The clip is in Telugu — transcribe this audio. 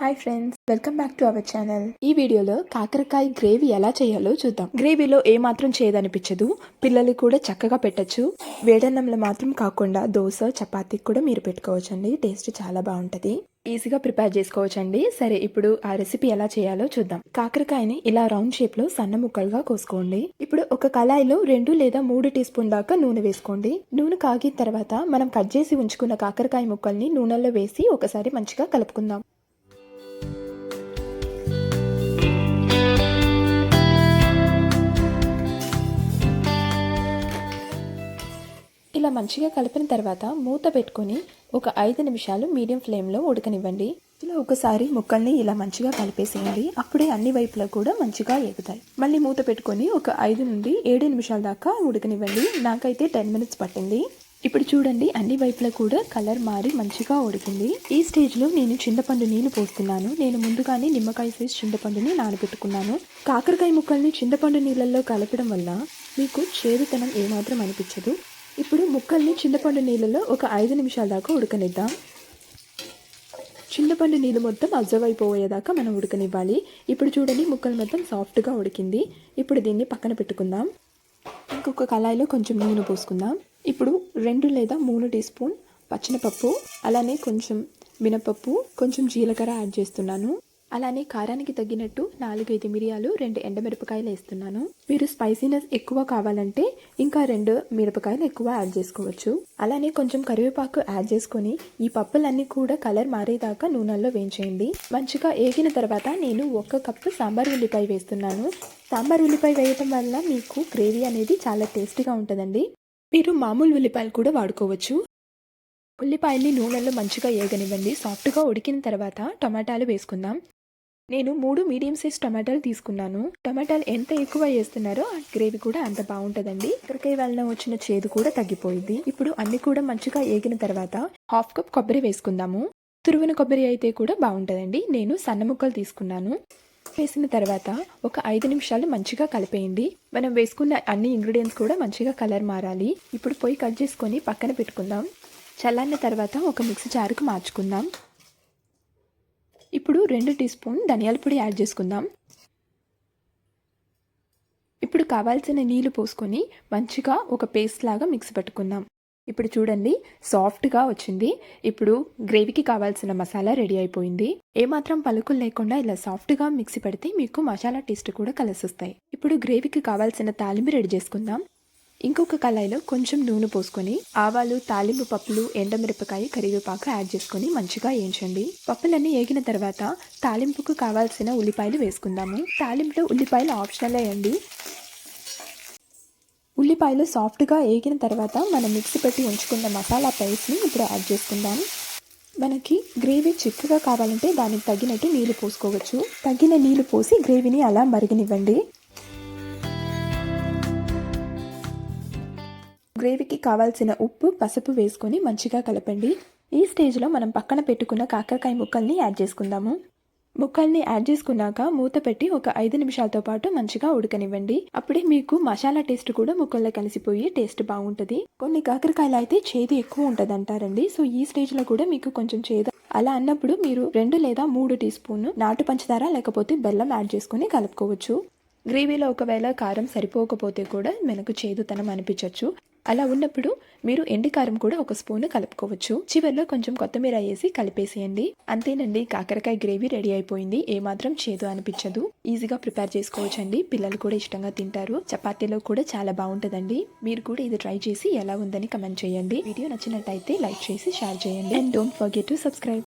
Hi friends welcome back to our channel ఈ వీడియోలో కాకరకాయ గ్రేవీ ఎలా చేయాలో చూద్దాం. గ్రేవీలో ఏ మాత్రం చేయదనిపించదు పిల్లలు కూడా చక్కగా పెట్టచ్చు. వేడన్నంలో మాత్రం కాకుండా దోశ చపాతీకి కూడా మీరు పెట్టుకోవచ్చండి టేస్ట్ చాలా బాగుంటది. ఈజీగా ప్రిపేర్ చేసుకోవచ్చండి. సరే ఇప్పుడు ఆ రెసిపీ ఎలా చేయాలో చూద్దాం. కాకరకాయని ఇలా రౌండ్ షేప్లో సన్న ముక్కలుగా కోసుకోండి. ఇప్పుడు ఒక కళాయిలో రెండు లేదా మూడు టీ స్పూన్ దాకా నూనె వేసుకోండి. నూనె కాగిన తర్వాత మనం కట్ చేసి ఉంచుకున్న కాకరకాయ ముక్కల్ని నూనెలో వేసి ఒకసారి మంచిగా కలుపుకుందాం. ఇలా మంచిగా కలిపిన తర్వాత మూత పెట్టుకొని ఒక ఐదు నిమిషాలు మీడియం ఫ్లేమ్లో ఉడకనివ్వండి. ఇలా ఒకసారి ముక్కల్ని ఇలా మంచిగా కలిపేసేయండి. అప్పుడే అన్ని వైపులా కూడా మంచిగా ఎగుతాయి మళ్ళీ మూత పెట్టుకొని ఒక ఐదు నుండి ఏడు నిమిషాల దాకా ఉడకనివ్వండి. నాకైతే టెన్ మినిట్స్ పట్టింది. ఇప్పుడు చూడండి అన్ని వైపులా కూడా కలర్ మారి మంచిగా ఉడికింది. ఈ స్టేజ్లో నేను చింతపండు నీళ్ళు పోస్తున్నాను. నేను ముందుగానే నిమ్మకాయ సైజ్ చింతపండుని నానబెట్టుకున్నాను. కాకరకాయ ముక్కల్ని చింతపండు నీళ్ళల్లో కలపడం వల్ల మీకు చేదుతనం ఏమాత్రం అనిపించదు. ఇప్పుడు ముక్కల్ని చింతపండు నీళ్ళలో ఒక ఐదు నిమిషాల దాకా ఉడకనిద్దాం. చింతపండు నీళ్ళు మొత్తం అబ్జర్వ్ అయిపోయేదాకా మనం ఉడకనివ్వాలి. ఇప్పుడు చూడండి ముక్కలు మొత్తం సాఫ్ట్గా ఉడికింది. ఇప్పుడు దీన్ని పక్కన పెట్టుకుందాం. ఇంకొక కళాయిలో కొంచెం నూనె పోసుకుందాం. ఇప్పుడు రెండు లేదా మూడు టీ స్పూన్ పచ్చనపప్పు అలానే కొంచెం మినపప్పు కొంచెం జీలకర్ర యాడ్ చేస్తున్నాను. అలానే కారానికి తగ్గినట్టు నాలుగైదు మిరియాలు రెండు ఎండమిరపకాయలు వేస్తున్నాను. మీరు స్పైసీనెస్ ఎక్కువ కావాలంటే ఇంకా రెండు మిరపకాయలు ఎక్కువ యాడ్ చేసుకోవచ్చు. అలానే కొంచెం కరివేపాకు యాడ్ చేసుకొని ఈ పప్పులన్నీ కూడా కలర్ మారేదాకా నూనెలో వేయించేయండి. మంచిగా ఏగిన తర్వాత నేను ఒక కప్పు సాంబార్ ఉల్లిపాయ వేస్తున్నాను. సాంబార్ ఉల్లిపాయ వేయటం వల్ల మీకు గ్రేవీ అనేది చాలా టేస్టీగా ఉంటుందండి. మీరు మామూలు ఉల్లిపాయలు కూడా వాడుకోవచ్చు. ఉల్లిపాయల్ని నూనెలో మంచిగా ఏగనివ్వండి. సాఫ్ట్గా ఉడికిన తర్వాత టమాటాలు వేసుకుందాం. నేను మూడు మీడియం సైజ్ టమాటాలు తీసుకున్నాను. టమాటాలు ఎంత ఎక్కువ వేస్తున్నారో ఆ గ్రేవీ కూడా అంత బాగుంటుందండి. కాకరకాయ వలన వచ్చిన చేదు కూడా తగ్గిపోయింది. ఇప్పుడు అన్ని కూడా మంచిగా ఏగిన తర్వాత హాఫ్ కప్ కొబ్బరి వేసుకుందాము. తురువిన కొబ్బరి అయితే కూడా బాగుంటుందండి. నేను సన్న ముక్కలు తీసుకున్నాను. వేసిన తర్వాత ఒక ఐదు నిమిషాలు మంచిగా కలిపేయండి. మనం వేసుకున్న అన్ని ఇంగ్రీడియంట్స్ కూడా మంచిగా కలర్ మారాలి. ఇప్పుడు పొయ్యి కట్ చేసుకొని పక్కన పెట్టుకుందాం. చల్లారిన తర్వాత ఒక మిక్సీ జారుకు మార్చుకుందాం. ఇప్పుడు రెండు టీ స్పూన్ ధనియాల పొడి యాడ్ చేసుకుందాం. ఇప్పుడు కావాల్సిన నీళ్ళు పోసుకొని మంచిగా ఒక పేస్ట్ లాగా మిక్స్ పెట్టుకుందాం. ఇప్పుడు చూడండి సాఫ్ట్గా వచ్చింది. ఇప్పుడు గ్రేవీకి కావాల్సిన మసాలా రెడీ అయిపోయింది. ఏమాత్రం పలుకులు లేకుండా ఇలా సాఫ్ట్గా మిక్సీ పెడితే మీకు మసాలా టేస్ట్ కూడా కలిసి వస్తాయి ఇప్పుడు గ్రేవీకి కావాల్సిన తాలింపు రెడీ చేసుకుందాం. ఇంకొక కళాయిలో కొంచెం నూనె పోసుకొని ఆవాలు తాలింపు పప్పులు ఎండమిరపకాయ కరివేపాకు యాడ్ చేసుకొని మంచిగా వేయించండి పప్పులన్నీ వేగిన తర్వాత తాలింపుకు కావాల్సిన ఉల్లిపాయలు వేసుకుందాము. తాలింపులో ఉల్లిపాయలు ఆప్షనల్ వేయండి ఉల్లిపాయలు సాఫ్ట్గా వేగిన తర్వాత మనం మిక్సీ పెట్టి ఉంచుకున్న మసాలా పేస్ట్ని ఇప్పుడు యాడ్ చేసుకుందాం. మనకి గ్రేవీ చిక్కగా కావాలంటే దానికి తగినట్టు నీళ్ళు పోసుకోవచ్చు. తగిన నీళ్ళు పోసి గ్రేవీని అలా మరిగనివ్వండి. గ్రేవీకి కావాల్సిన ఉప్పు పసుపు వేసుకొని మంచిగా కలపండి. ఈ స్టేజ్లో మనం పక్కన పెట్టుకున్న కాకరకాయ ముక్కల్ని యాడ్ చేసుకుందాము. ముక్కల్ని యాడ్ చేసుకున్నాక మూత పెట్టి ఒక ఐదు నిమిషాలతో పాటు మంచిగా ఉడకనివ్వండి. అప్పుడే మీకు మసాలా టేస్ట్ కూడా ముక్కల్లో కలిసిపోయి టేస్ట్ బాగుంటుంది. కొన్ని కాకరకాయలు అయితే చేదు ఎక్కువ ఉంటుంది అంటారండి సో ఈ స్టేజ్లో కూడా మీకు కొంచెం చేదు. అలా అన్నప్పుడు మీరు రెండు లేదా మూడు టీ స్పూన్ నాటు పంచదార లేకపోతే బెల్లం యాడ్ చేసుకుని కలుపుకోవచ్చు. గ్రేవీలో ఒకవేళ కారం సరిపోకపోతే కూడా మనకు చేదుతనం అనిపించవచ్చు అలా ఉన్నప్పుడు మీరు ఎండి కారం కూడా ఒక స్పూన్ కలుపుకోవచ్చు. చివరిలో కొంచెం కొత్తిమీర వేసి కలిపేసేయండి. అంతేనండి కాకరకాయ గ్రేవీ రెడీ అయిపోయింది. ఏమాత్రం చేదు అనిపించదు. ఈజీగా ప్రిపేర్ చేసుకోవచ్చండి. పిల్లలు కూడా ఇష్టంగా తింటారు. చపాతీలో కూడా చాలా బాగుంటుందండి. మీరు కూడా ఇది ట్రై చేసి ఎలా ఉందని కమెంట్ చేయండి. వీడియో నచ్చినట్టయితే లైక్ చేసి షేర్ చేయండి. And don't forget to subscribe.